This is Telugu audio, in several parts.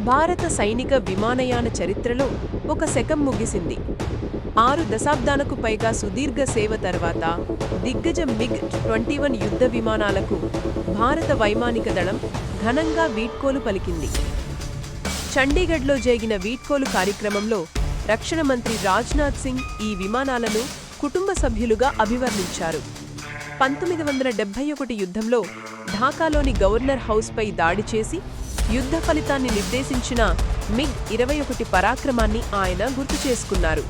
భారత సైనిక విమానయాన చరిత్రలో ఒక శకం ముగిసింది. ఆరు దశాబ్దాలకు పైగా సుదీర్ఘ సేవ తర్వాత దిగ్గజ మిగ్ ట్వంటీ వన్ యుద్ధ విమానాలకు భారత వైమానిక దళం ఘనంగా వీడ్కోలు పలికింది. చండీగఢ్లో జరిగిన వీడ్కోలు కార్యక్రమంలో రక్షణ మంత్రి రాజ్నాథ్ సింగ్ ఈ విమానాలను కుటుంబ సభ్యులుగా అభివర్ణించారు. పంతొమ్మిది వందల డెబ్బై ఒకటి యుద్ధంలో ఢాకాలోని గవర్నర్ హౌస్పై దాడి చేసి యుద్ధ ఫలితాన్ని నిర్దేశించిన మిగ్ ఇరవై ఒకటి పరాక్రమాన్ని ఆయన గుర్తు చేసుకున్నారు.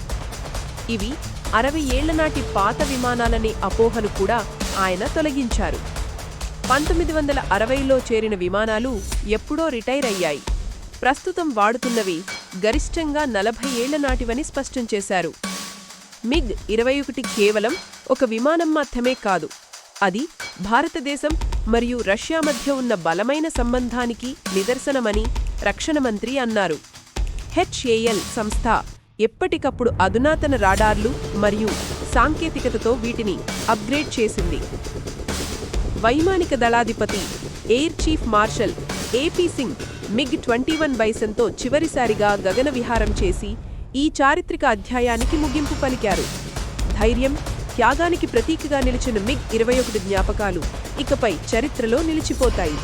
ఇవి అరవై ఏళ్ళ నాటి పాత విమానాలనే అపోహను కూడా ఆయన తొలగించారు. పంతొమ్మిది వందల అరవైలో చేరిన విమానాలు ఎప్పుడో రిటైర్ అయ్యాయి. ప్రస్తుతం వాడుతున్నవి గరిష్టంగా నలభై ఏళ్ళ నాటివని స్పష్టం చేశారు. మిగ్ ఇరవై ఒకటి కేవలం ఒక విమానం మాత్రమే కాదు అది భారతదేశం మరియు రష్యా మధ్య ఉన్న బలమైన సంబంధానికి నిదర్శనమని రక్షణ మంత్రి అన్నారు. హెచ్ఏఎల్ సంస్థ ఎప్పటికప్పుడు అధునాతన రాడార్లు మరియు సాంకేతికతతో వీటిని అప్గ్రేడ్ చేసింది. వైమానిక దళాధిపతి air chief marshal AP Singh MiG twenty one బైసన్తో చివరిసారిగా గగన విహారం చేసి ఈ చారిత్రక అధ్యాయానికి ముగింపు పలికారు. ధైర్యం త్యాగానికి ప్రతీకగా నిలిచిన మిగ్ ఇరవై ఒకటి జ్ఞాపకాలు. ఇకపై చరిత్రలో నిలిచిపోతాయి.